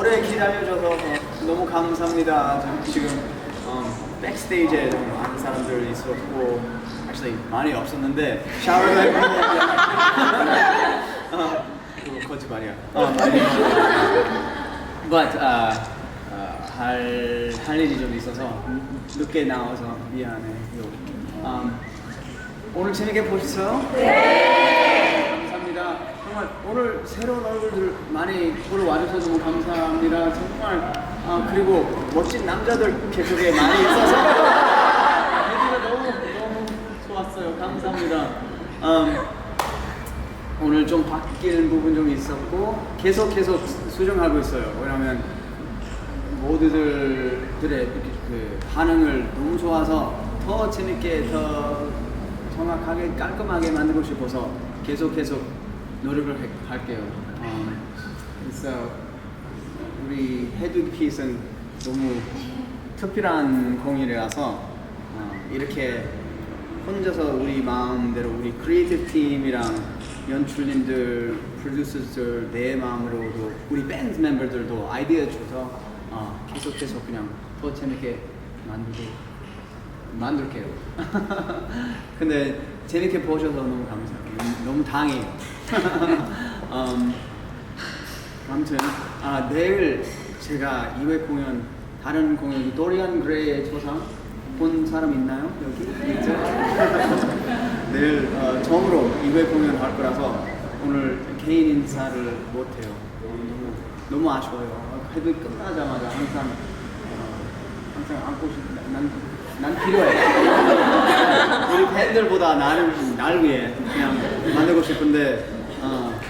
알려줘서 어, 너무 감사합니다. 저 지금 음, 백스테이지에 좀 많은 사람들 있었고, actually 많이 없었는데 샤워를 해보고 어, 그거 거짓말이야. 어, but uh, 어, 할, 할 일이 좀 있어서 늦게 나와서 미안해요. 음, 오늘 재밌게 보셨어요? 감사합니다. 정말 오늘 새로운 얼굴들 많이 보러 와주셔서 너무 감사합니다. 정말 아, 그리고 멋진 남자들 계속에 많이 있어서 얘기가 너무 너무 좋았어요. 감사합니다. 음, 오늘 좀 바뀌는 부분 좀 있었고 계속 계속 수정하고 있어요. 왜냐하면 모두들의 그 반응을 너무 좋아서 더 재밌게 더 정확하게 깔끔하게 만들고 싶어서 계속 계속 노력을 해- 할게요. 음, 그래서 우리 헤드 핏은 너무 특별한 공연이라서 어, 이렇게 혼자서 우리 마음대로 우리 크리에이티브 팀이랑 연출님들, 프로듀서들 내 마음으로도 우리 밴드 멤버들도 아이디어 줘서 어, 계속 계속 그냥 더 재밌게 만들고 만들게요. 근데 재밌게 보셔서 너무 감사해요. 너무, 너무 당해요. 음, 아무튼 아, 내일 제가 2회 공연 다른 공연 도리안 그레이의 초상 본 사람 있나요 여기? 있죠? 내일 어, 처음으로 2회 공연 할 거라서 오늘 개인 인사를 못 해요. 어, 너무 너무 아쉬워요. 해도 끝나자마자 항상 어, 항상 안고 싶. 난, 난 필요해. 우리 팬들보다 나를 날 위해 그냥 만들고 싶은데 어,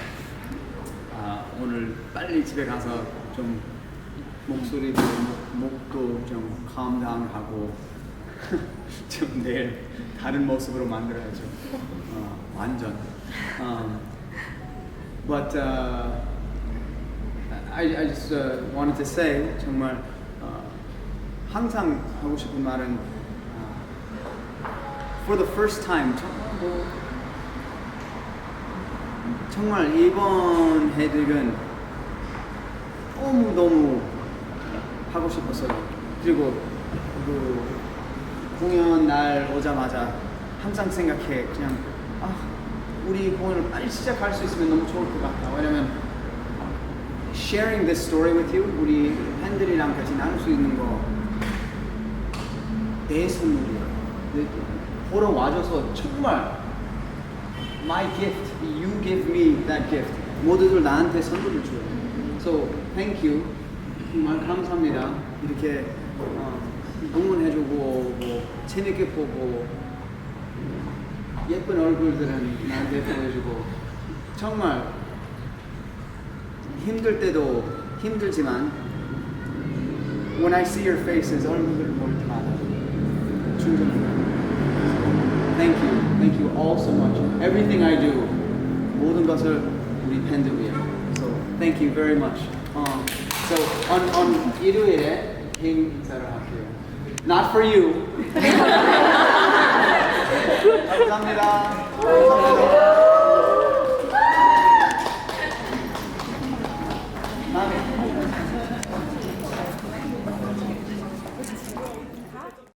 아, 오늘 빨리 집에 가서 좀 목소리도 목, 목도 좀 calmdown하고 좀 내일 다른 모습으로 만들어야죠. 어, 완전. Um, but uh, I, I just uh, wanted to say 정말 어, 항상 하고 싶은 말은 어, for the first time 정말 뭐 정말 이번 헤드는 너무 너무 하고 싶었어요. 그리고 그 공연 날 오자마자 항상 생각해 그냥 아 우리 공연을 빨리 시작할 수 있으면 너무 좋을 것 같다. 왜냐면 sharing this story with you 우리 팬들이랑 같이 나눌 수 있는 거. 내- 보러 와줘서 정말 my gift, you give me that gift. 모두들 나한테 선물을 줘요. So thank you. 정말 감사합니다. 이렇게 어, 응원해주고 뭐 재밌게 보고 예쁜 얼굴들은 나한테 보여주고 정말 힘들 때도 힘들지만 when I see your faces 얼굴을 볼 때마다. Thank much. Everything I do, 모든 것을 우리 팬들 위해. So thank you very much. 어, so on on 일요일에 개인 인사를 할게요. Not for you. 감사합니다. 감사합니다.